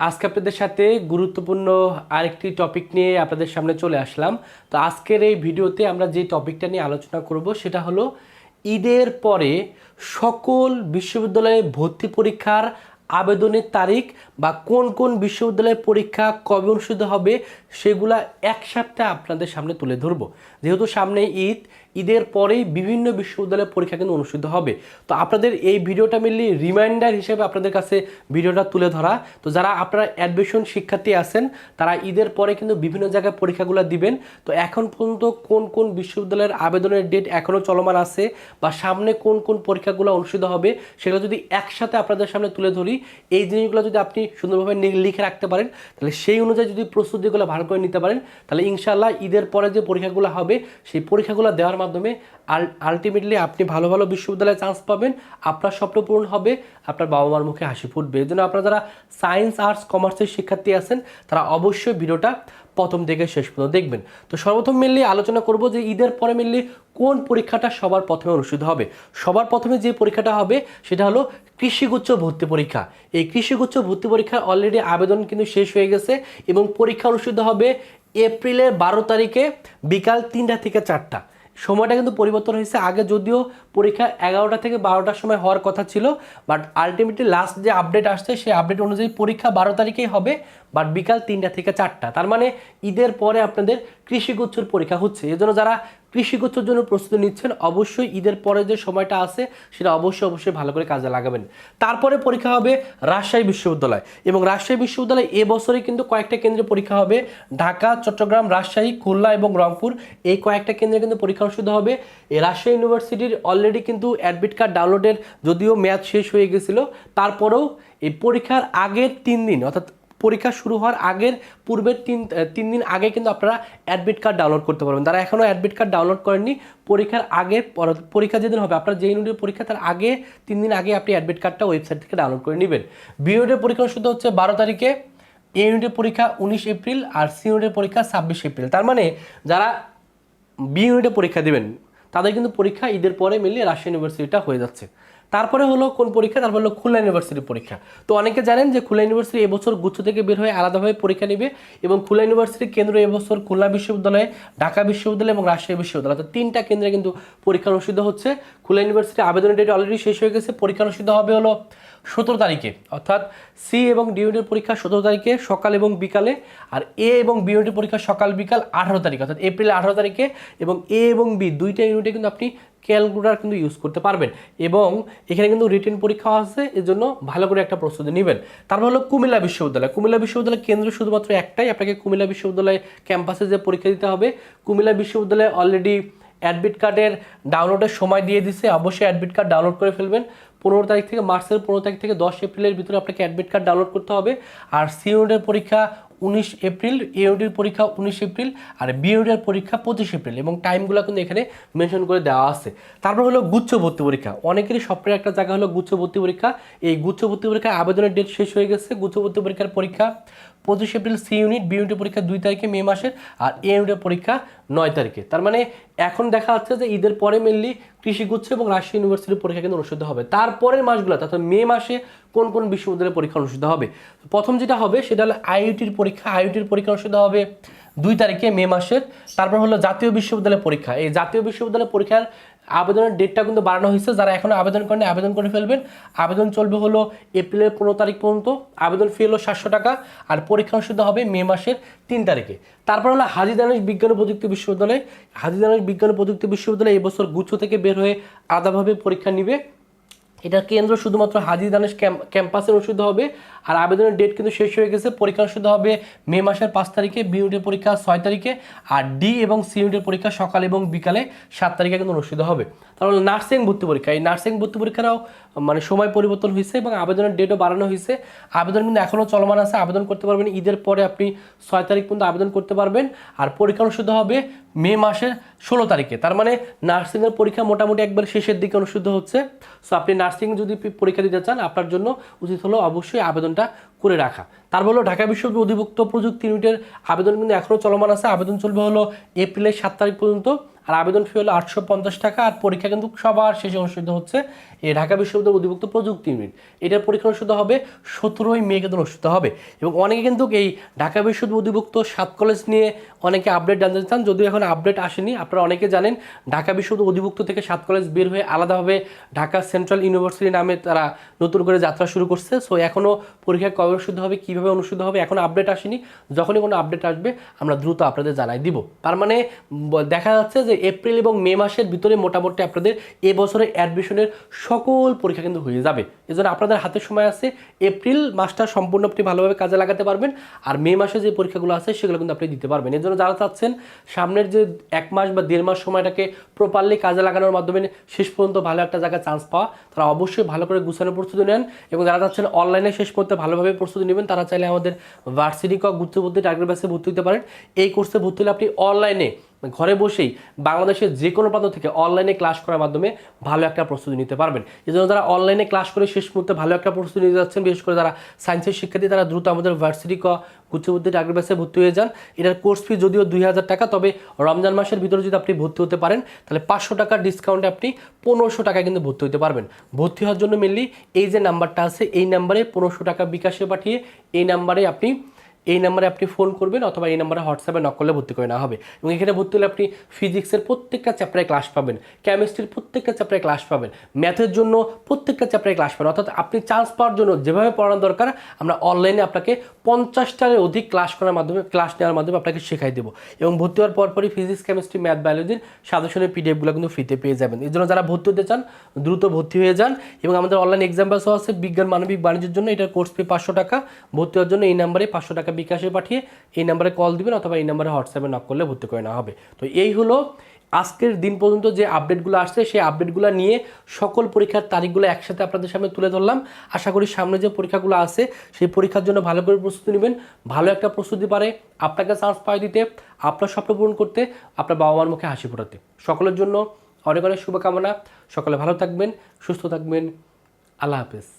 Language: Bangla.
আজকে আপনাদের সাথে গুরুত্বপূর্ণ আরেকটি টপিক নিয়ে আপনাদের সামনে চলে আসলাম। তো আজকের এই ভিডিওতে আমরা যে টপিকটা নিয়ে আলোচনা করব, সেটা হলো ঈদের পরে সকল বিশ্ববিদ্যালয়ে ভর্তি পরীক্ষার আবেদনের তারিখ বা কোন কোন বিশ্ববিদ্যালয়ের পরীক্ষা কবে অনুষ্ঠিত হবে, সেগুলা এক আপনাদের সামনে তুলে ধরবো। যেহেতু সামনে ঈদ ঈদের পরেই বিভিন্ন বিশ্ববিদ্যালয়ের পরীক্ষা কিন্তু অনুষ্ঠিত হবে। তো আপনাদের এই ভিডিওটা মিললি রিমাইন্ডার হিসেবে আপনাদের কাছে ভিডিওটা তুলে ধরা। তো যারা আপনারা অ্যাডমিশন শিক্ষার্থী আছেন, তারা ঈদের পরে কিন্তু বিভিন্ন জায়গায় পরীক্ষাগুলো দিবেন। তো এখন পর্যন্ত কোন কোন বিশ্ববিদ্যালয়ের আবেদনের ডেট এখনও চলমান আছে বা সামনে কোন কোন পরীক্ষাগুলো অনুষ্ঠিত হবে, সেগুলো যদি একসাথে আপনাদের সামনে তুলে ধরি, এই জিনিসগুলো যদি আপনি সুন্দরভাবে লিখে রাখতে পারেন, তাহলে সেই অনুযায়ী যদি প্রস্তুতিগুলো ভালো করে নিতে পারেন, তাহলে ইনশাল্লাহ ঈদের পরে যে পরীক্ষাগুলো হবে, সেই পরীক্ষাগুলো দেওয়ার মাধ্যমে আলটিমেটলি আপনি ভালো ভালো বিশ্ববিদ্যালয়ে চান্স পাবেন, আপনার স্বপ্ন পূরণ হবে, আপনার বাবা মার মুখে হাসি ফুটবে। এই জন্য আপনারা যারা সায়েন্স আর্টস কমার্সের শিক্ষার্থী আছেন, তারা অবশ্যই ভিডিওটা প্রথম থেকে শেষ পর্যন্ত দেখবেন। তো সর্বপ্রথম মেনলি আলোচনা করব যে ঈদের পরে মেনলি কোন পরীক্ষাটা সবার প্রথমে অনুষ্ঠিত হবে। সবার প্রথমে যে পরীক্ষাটা হবে, সেটা হলো কৃষিগুচ্ছ ভর্তি পরীক্ষা। এই কৃষিগুচ্ছ ভর্তি পরীক্ষা অলরেডি আবেদন কিন্তু শেষ হয়ে গেছে এবং পরীক্ষা অনুষ্ঠিত হবে এপ্রিলের বারো তারিখে বিকাল তিনটা থেকে চারটা। সময়টা কিন্তু পরিবর্তন হয়েছে। আগে যদিও পরীক্ষা এগারোটা থেকে বারোটার সময় হওয়ার কথা ছিল বাট আলটিমেটলি লাস্ট যে আপডেট আসছে, সেই আপডেট অনুযায়ী পরীক্ষা বারো তারিখেই হবে বাট বিকাল তিনটা থেকে চারটা। তার মানে ঈদের পরে আপনাদের কৃষিগুচ্ছর পরীক্ষা হচ্ছে। এজন্য যারা কৃষিগুচ্ছর জন্য প্রস্তুতি নিচ্ছেন। অবশ্যই ঈদের পরে যে সময়টা আছে, সেটা অবশ্যই অবশ্যই ভালো করে কাজে লাগাবেন। তারপরে পরীক্ষা হবে রাজশাহী বিশ্ববিদ্যালয় এবং রাজশাহী বিশ্ববিদ্যালয় এবছরে কিন্তু কয়েকটা কেন্দ্রে পরীক্ষা হবে। ঢাকা, চট্টগ্রাম, রাজশাহী, খুলনা এবং রংপুর এই কয়েকটা কেন্দ্রে কিন্তু পরীক্ষা অনুষ্ঠিত হবে। এই রাজশাহী ইউনিভার্সিটির অলরেডি কিন্তু অ্যাডমিট কার্ড ডাউনলোডের যদিও মেয়াদ শেষ হয়ে গেছিল। তারপরেও এই পরীক্ষার আগের তিন দিন, অর্থাৎ পরীক্ষা শুরু হওয়ার আগের পূর্বের তিন তিন দিন আগে কিন্তু আপনারা অ্যাডমিট কার্ড ডাউনলোড করতে পারবেন। যারা এখনও অ্যাডমিট কার্ড ডাউনলোড করেননি, পরীক্ষার আগে পর- পরীক্ষা যেদিন হবে, আপনার যে ইউনিটের পরীক্ষা, তার আগে তিন দিন আগে আপনি অ্যাডমিট কার্ডটা ওয়েবসাইট থেকে ডাউনলোড করে নেবেন। বি ইউনিটের পরীক্ষা শুধু হচ্ছে বারো তারিখে এ ইউনিটের পরীক্ষা উনিশ এপ্রিল, আর সি ইউনিটের পরীক্ষা ছাব্বিশ এপ্রিল। তার মানে যারা বি ইউনিটে পরীক্ষা দেবেন, তাদের কিন্তু পরীক্ষা ঈদের পরে মিলিয়ে রাজশাহী ইউনিভার্সিটিটা হয়ে যাচ্ছে। তারপরে হলো কোন পরীক্ষা? তারপরে হলো খুলনা ইউনিভার্সিটির পরীক্ষা। তো অনেকে জানেন যে খুলনা ইউনিভার্সিটি এবছর গুচ্ছ থেকে বের হয়ে আলাদাভাবে পরীক্ষা নেবে এবং খুলনা ইউনিভার্সিটির কেন্দ্র এবছর খুলনা বিশ্ববিদ্যালয়ে, ঢাকা বিশ্ববিদ্যালয় এবং রাজশাহী বিশ্ববিদ্যালয়। অর্থাৎ তিনটা কেন্দ্রে কিন্তু পরীক্ষা অনুষ্ঠিত হচ্ছে। খুলনা ইউনিভার্সিটি আবেদনের ডেট অলরেডি শেষ হয়ে গেছে। পরীক্ষা অনুষ্ঠিত হবে হলো সতেরো তারিখে। অর্থাৎ সি এবং ডি পরীক্ষা সতেরো তারিখে সকাল এবং বিকালে আর এ এবং বি ইউনিটের পরীক্ষা সকাল, বিকাল আঠারো তারিখে। অর্থাৎ এপ্রিল আঠারো তারিখে এবং এ এবং বি দুইটা ইউনিটে কিন্তু আপনি ক্যালকুলেটার কিন্তু ইউজ করতে পারবেন এবং এখানে কিন্তু রিটেন পরীক্ষা আছে এর জন্য ভালো করে একটা প্রস্তুতি নেবেন। তারপর হলো কুমিল্লা বিশ্ববিদ্যালয়। কুমিল্লা বিশ্ববিদ্যালয় কেন্দ্র শুধুমাত্র একটাই, আপনাকে কুমিল্লা বিশ্ববিদ্যালয় ক্যাম্পাসে যে পরীক্ষা দিতে হবে, কুমিল্লা বিশ্ববিদ্যালয়ে অলরেডি অ্যাডমিট কার্ডের ডাউনলোডের সময় দিয়ে দিছে, অবশ্যই অ্যাডমিট কার্ড ডাউনলোড করে ফেলবেন। পনেরো তারিখ থেকে, মার্চের পনেরো তারিখ থেকে দশ এপ্রিলের ভিতরে আপনাকে অ্যাডমিট কার্ড ডাউনলোড করতে হবে। আর সি ইউনিটের পরীক্ষা উনিশ এপ্রিল এওডির পরীক্ষা উনিশ এপ্রিল আর বি পরীক্ষা পঁচিশ এপ্রিল এবং টাইমগুলো কিন্তু এখানে মেনশন করে দেওয়া আছে। তারপর হলো গুচ্ছ ভর্তি পরীক্ষা। অনেকেরই স্বপ্নের একটা জায়গা হলো গুচ্ছ ভর্তি পরীক্ষা। এই গুচ্ছ ভর্তি পরীক্ষার আবেদনের ডেট শেষ হয়ে গেছে। গুচ্ছ ভর্তি পরীক্ষার পরীক্ষা পঁচিশ এপ্রিল সি ইউনিট, বি ইউনিটের পরীক্ষা দুই তারিখে, মে মাসের, আর এ ইউনিটের পরীক্ষা নয় তারিখে। তার মানে এখন দেখা যাচ্ছে যে ঈদের পরে মেনলি কৃষিগুচ্ছ এবং রাজশাহী ইউনিভার্সিটির পরীক্ষা কিন্তু অনুষ্ঠিত হবে। তারপরের মাসগুলো অর্থাৎ মে মাসে কোন কোন বিশ্ববিদ্যালয়ের পরীক্ষা অনুষ্ঠিত হবে? প্রথম যেটা হবে, সেটা হলো আইইউটির পরীক্ষা। আইইউটির পরীক্ষা অনুষ্ঠিত হবে দুই তারিখে, মে মাসের। তারপর হলো জাতীয় বিশ্ববিদ্যালয়ের পরীক্ষা। এই জাতীয় বিশ্ববিদ্যালয়ের পরীক্ষার আবেদনের ডেটটা কিন্তু বাড়ানো হয়েছে। যারা এখনও আবেদন করেনি আবেদন করে ফেলবেন। আবেদন চলবে হলো এপ্রিলের পনেরো তারিখ পর্যন্ত। আবেদন ফি হলো সাতশো টাকা আর পরীক্ষা অনুষ্ঠিত হবে মে মাসের তিন তারিখে। তারপর হলো হাজি বিজ্ঞান ও প্রযুক্তি বিশ্ববিদ্যালয়। হাজি বিজ্ঞান ও প্রযুক্তি বিশ্ববিদ্যালয় এবছর গুচ্ছ থেকে বের হয়ে আলাদাভাবে পরীক্ষা নিবে। এটার কেন্দ্র শুধুমাত্র হাজি ক্যাম্পাসে অনুষ্ঠিত হবে। আর আবেদনের ডেট কিন্তু শেষ হয়ে গেছে। পরীক্ষা অনুষ্ঠিত হবে মে মাসের পাঁচ তারিখে বি ইউনিটের পরীক্ষা ছয় তারিখে আর ডি এবং সি ইউনিটের পরীক্ষা সকাল এবং বিকালে সাত তারিখে কিন্তু অনুষ্ঠিত হবে। তারপর নার্সিং ভর্তি পরীক্ষা। এই নার্সিং ভর্তি পরীক্ষারও মানে সময় পরিবর্তন হয়েছে এবং আবেদনের ডেটও বাড়ানো হয়েছে। আবেদন কিন্তু এখনও চলমান আছে। আবেদন করতে পারবেন ঈদের পরে আপনি ছয় তারিখ পর্যন্ত আবেদন করতে পারবেন। আর পরীক্ষা অনুষ্ঠিত হবে মে মাসের ষোলো তারিখে। তার মানে নার্সিংয়ের পরীক্ষা মোটামুটি একবার শেষের দিকে অনুষ্ঠিত হচ্ছে। সো আপনি নার্সিং যদি পরীক্ষা দিতে চান, আপনার জন্য উচিত হলো অবশ্যই আবেদনটা করে রাখা। তার হলো ঢাকা বিশ্ববিদ্যালয় অধিভুক্ত প্রযুক্তি ইউনিটের আবেদন কিন্তু এখনও চলমান আছে। আবেদন চলবে হলো এপ্রিলের সাত তারিখ পর্যন্ত। আর আবেদন ফি হলো আটশো পঞ্চাশ টাকা। আর পরীক্ষা কিন্তু সবার শেষে অনুষ্ঠিত হচ্ছে এই ঢাকা বিশ্ববিদ্যালয় অধিভুক্ত প্রযুক্তি ইউনিট এটার পরীক্ষা অনুষ্ঠিত হবে সতেরোই মে কিন্তু অনুষ্ঠিত হবে। এবং অনেকে কিন্তু এই ঢাকা বিশ্ববিদ্যালয় অধিভুক্ত সাত কলেজ নিয়ে অনেকে আপডেট জানতে চান। যদিও এখন আপডেট আসেনি, আপনারা অনেকে জানেন ঢাকা বিশ্ববিদ্যালয় অধিভুক্ত থেকে সাত কলেজ বের হয়ে আলাদাভাবে ঢাকা সেন্ট্রাল ইউনিভার্সিটি নামে তারা নতুন করে যাত্রা শুরু করছে। সো এখনও পরীক্ষা কবে অনুষ্ঠিত হবে, কীভাবে অনুষ্ঠিত হবে, এখন আপডেট আসেনি। যখনই কোনো আপডেট আসবে, আমরা দ্রুত আপনাদের জানাই দিব। তার মানে দেখা যাচ্ছে যে এপ্রিল এবং মে মাসের ভিতরে মোটামুটি আপনাদের এ বছরে অ্যাডমিশনের সকল পরীক্ষা কিন্তু হয়ে যাবে। এজন্য আপনাদের হাতে সময় আছে, এপ্রিল মাসটা সম্পূর্ণ আপনি ভালোভাবে কাজে লাগাতে পারবেন আর মে মাসে যে পরীক্ষাগুলো আছে সেগুলো কিন্তু আপনি দিতে পারবেন। এর জন্য যারা চাচ্ছেন সামনের যে এক মাস বা দেড় মাস সময়টাকে প্রপারলি কাজে লাগানোর মাধ্যমে শেষ পর্যন্ত ভালো একটা জায়গায় চান্স পাওয়া, তারা অবশ্যই ভালো করে গুছানোর প্রস্তুতি নেন এবং যারা চাচ্ছেন অনলাইনে শেষ পর্যন্ত ভালোভাবে প্রস্তুতি নেবেন, তারা চাইলে আমাদের ভার্সিটি ক গুচ্ছবুদ্ধি টার্গেট ব্যাসে ভর্তি হতে পারেন। এই কোর্সে ভর্তি হলে আপনি অনলাইনে ঘরে বসেই বাংলাদেশের যে কোনো প্রান্ত থেকে অনলাইনে ক্লাস করার মাধ্যমে ভালো একটা প্রস্তুতি নিতে পারবেন। এই জন্য যারা অনলাইনে ক্লাস করে শেষ মুহূর্তে ভালো একটা প্রস্তুতি নিতে যাচ্ছেন, বিশেষ করে যারা সায়েন্সের শিক্ষার্থী, তারা দ্রুত আমাদের ভার্সিটি ক গুচ্ছবুদ্ধি টার্গেট ব্যাসে ভর্তি হয়ে যান। এটার কোর্স ফি যদিও দুই হাজার টাকা, তবে রমজান মাসের ভিতরে যদি আপনি ভর্তি হতে পারেন, তাহলে পাঁচশো টাকার ডিসকাউন্টে আপনি পনেরোশো টাকা কিন্তু ভর্তি হতে পারবেন। ভর্তি হওয়ার জন্য মেনলি এই যে নাম্বারটা আছে, এই নাম্বারে পনেরোশো টাকা বিকাশে পাঠিয়ে এই নাম্বারে আপনি এই নাম্বারে আপনি ফোন করবেন অথবা এই নাম্বারে হোয়াটসঅ্যাপে নক করলে ভর্তি করে নেওয়া হবে। এবং এখানে ভর্তি হলে আপনি ফিজিক্সের প্রত্যেকটা চ্যাপ্টারে ক্লাস পাবেন কেমিস্ট্রির প্রত্যেকটা চ্যাপ্টারে ক্লাস পাবেন ম্যাথের জন্য প্রত্যেকটা চ্যাপ্টারে ক্লাস পাবেন। অর্থাৎ আপনি চান্স পাওয়ার জন্য যেভাবে পড়ানো দরকার, আমরা অনলাইনে আপনাকে পঞ্চাশটার অধিক ক্লাস করার মাধ্যমে ক্লাস নেওয়ার মাধ্যমে আপনাকে শেখাই দেবো। এবং ভর্তি হওয়ার পরপরই ফিজিক্স কেমিস্ট্রি ম্যাথ বায়োলজির সাজেশনের পিডিএফগুলো কিন্তু ফ্রিতে পেয়ে যাবেন। এই জন্য যারা ভর্তি হতে চান, দ্রুত ভর্তি হয়ে যান। এবং আমাদের অনলাইন এক্সাম পাসও আছে, বিজ্ঞান, মানবিক, বাণিজ্যের জন্য এটার কোর্স ফি পাঁচশো টাকা। ভর্তি হওয়ার জন্য এই নাম্বারে পাঁচশো টাকা বিকাশে পাঠিয়ে এই নাম্বারে কল দিবেন অথবা এই নাম্বারে হোয়াটসঅ্যাপে নক করলে ভর্তি করে নেওয়া হবে। তো এই হলো আজকের দিন পর্যন্ত যে আপডেটগুলো আসছে, সেই আপডেটগুলো নিয়ে সকল পরীক্ষার তারিখগুলো একসাথে আপনাদের সামনে তুলে ধরলাম। আশা করি সামনে যে পরীক্ষাগুলো আছে, সেই পরীক্ষার জন্য ভালো করে প্রস্তুতি নেবেন। ভালো একটা প্রস্তুতি পারে, আপনাকে চান্স পাই দিতে, আপনার স্বপ্ন পূরণ করতে, আপনার বাবা মার মুখে হাসি ফোটাতে। সকলের জন্য অনেক অনেক শুভকামনা। সকলে ভালো থাকবেন, সুস্থ থাকবেন। আল্লাহ হাফেজ।